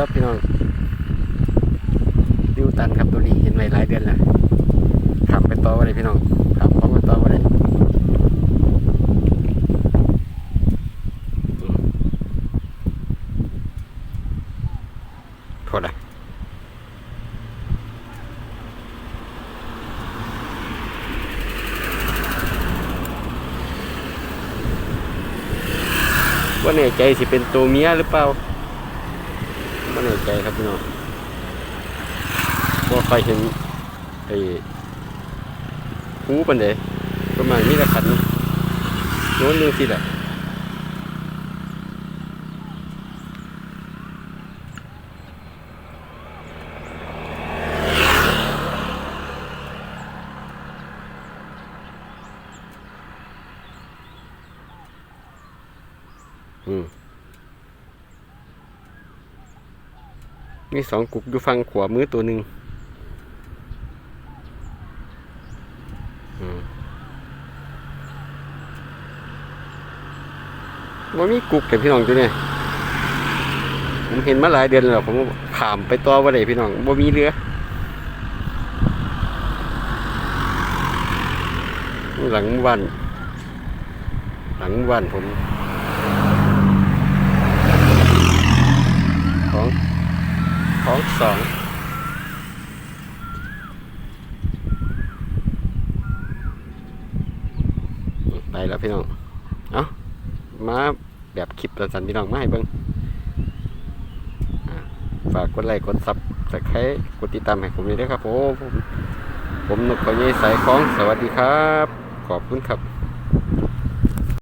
ครับพี่น้องดิวตันครับตัวนี้เห็นไว้หลายเดือนแล้วขับไปต่อว่าไรพี่น้องขับพร้อมไปต่อว่าไรโทษนะว่าแน่ใจสิเป็นตัวเมียหรือเปล่า ว่าแน่ใจครับพี่น้องว่าใครเห็นไอ้หูปันเดประมาณนี้ละขันโน้นนึงสิแหละอืม มีสองกุกอยู่ฟังขวามือตัวหนึ่งมว่ามีกุกแต่พี่น้องตัวเนี่ยผมเห็นมาหลายเดือนแล้วผมขามไปต่อว่าไดพี่น้องว่ามีเรือหลังวัน หลังวันผม ของ ของสอง ไปแล้วพี่น้อง เอามาแบบคลิปสั้นๆพี่น้องมาให้เบิ้งฝากกดไลค์กดซับสไครต์กดติดตามให้ผมด้วยครับผม ผมผมนกเขาใหญ่สายคล้อง สวัสดีครับ ขอบคุณครับ